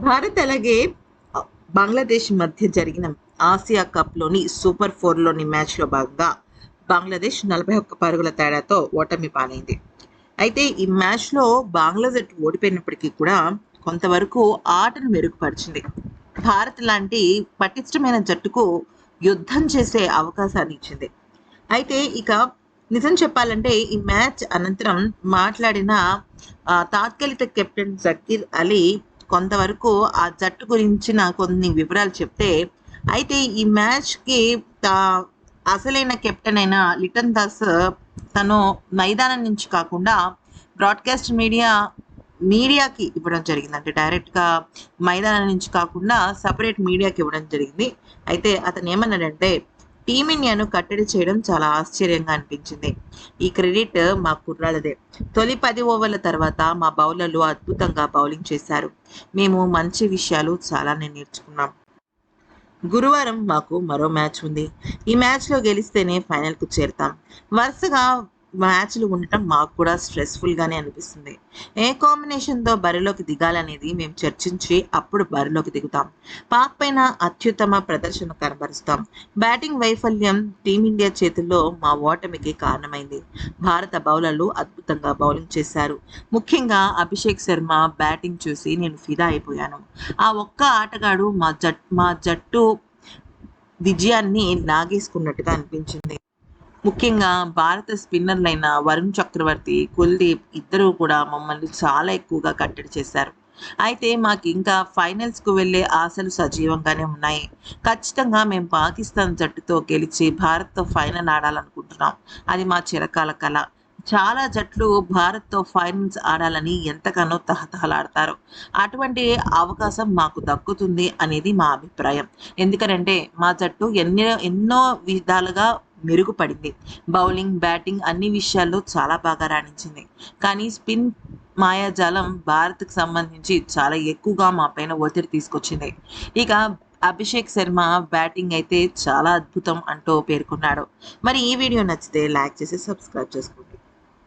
భారత్ అలాగే బంగ్లాదేశ్ మధ్య జరిగిన ఆసియా కప్లోని సూపర్ ఫోర్లోని మ్యాచ్లో భాగంగా బంగ్లాదేశ్ నలభై ఒక్క పరుగుల తేడాతో ఓటమి పాలైంది. అయితే ఈ మ్యాచ్లో బంగ్లాదేశ్ ఓడిపోయినప్పటికీ కూడా కొంతవరకు ఆటను మెరుగుపరిచింది. భారత్ లాంటి పటిష్టమైన జట్టుకు యుద్ధం చేసే అవకాశాన్ని ఇచ్చింది. అయితే ఇక నిజం చెప్పాలంటే ఈ మ్యాచ్ అనంతరం మాట్లాడిన తాత్కాలిక కెప్టెన్ జకీర్ అలీ కొంతవరకు ఆ జట్టు గురించిన కొన్ని వివరాలు చెప్తే అయితే ఈ మ్యాచ్కి అసలైన కెప్టెన్ అయిన లిటన్ దాస్ తను మైదానం నుంచి కాకుండా బ్రాడ్కాస్ట్ మీడియా మీడియాకి ఇవ్వడం జరిగింది అంటే డైరెక్ట్గా మైదానం నుంచి కాకుండా సపరేట్ మీడియాకి ఇవ్వడం జరిగింది. అయితే అతను ఏమన్నాడంటే టీమిండియాను కట్టడి చేయడం చాలా ఆశ్చర్యంగా అనిపించింది. ఈ క్రెడిట్ మా కుర్రాళ్ళదే. తొలి పది ఓవర్ల తర్వాత మా బౌలర్లు అద్భుతంగా బౌలింగ్ చేశారు. మేము మంచి విషయాలు చాలానే నేర్చుకున్నాం. గురువారం మాకు మరో మ్యాచ్ ఉంది. ఈ మ్యాచ్లో గెలిస్తేనే ఫైనల్కు చేరుతాం. వరుసగా మ్యాచ్లు ఉండటం మాకు కూడా స్ట్రెస్ఫుల్గానే అనిపిస్తుంది. ఏ కాంబినేషన్తో బరిలోకి దిగాలనేది మేము చర్చించి అప్పుడు బరిలోకి దిగుతాం. పాక్ పైన అత్యుత్తమ ప్రదర్శన కనబరుస్తాం. బ్యాటింగ్ వైఫల్యం టీమిండియా చేతుల్లో మా ఓటమికి కారణమైంది. భారత బౌలర్లు అద్భుతంగా బౌలింగ్ చేశారు. ముఖ్యంగా అభిషేక్ శర్మ బ్యాటింగ్ చూసి నేను ఫిదా అయిపోయాను. ఆ ఒక్క ఆటగాడు మా జట్ మా జట్టు విజయాన్ని నాగేసుకున్నట్టుగా అనిపించింది. ముఖ్యంగా భారత స్పిన్నర్లైన వరుణ్ చక్రవర్తి కుల్దీప్ ఇద్దరూ కూడా మమ్మల్ని చాలా ఎక్కువగా కట్టడి చేశారు. అయితే మాకు ఇంకా ఫైనల్స్కు వెళ్ళే ఆశలు సజీవంగానే ఉన్నాయి. ఖచ్చితంగా మేము పాకిస్తాన్ జట్టుతో గెలిచి భారత్తో ఫైనల్ ఆడాలనుకుంటున్నాం. అది మా చిరకాల కళ చాలా జట్లు భారత్తో ఫైనల్స్ ఆడాలని ఎంతగానో తహతహలాడతారు. అటువంటి అవకాశం మాకు దక్కుతుంది అనేది మా అభిప్రాయం. ఎందుకనంటే మా జట్టు ఎన్నో ఎన్నో విధాలుగా మెరుగుపడింది. బౌలింగ్ బ్యాటింగ్ అన్ని విషయాల్లో చాలా బాగా రాణించింది. కానీ స్పిన్ మాయాజాలం భారత్కు సంబంధించి చాలా ఎక్కువగా మా పైన ఒత్తిడి తీసుకొచ్చింది. ఇక అభిషేక్ శర్మ బ్యాటింగ్ అయితే చాలా అద్భుతం అంటూ పేర్కొన్నాడు. మరి ఈ వీడియో నచ్చితే లైక్ చేసి సబ్స్క్రైబ్ చేసుకోండి.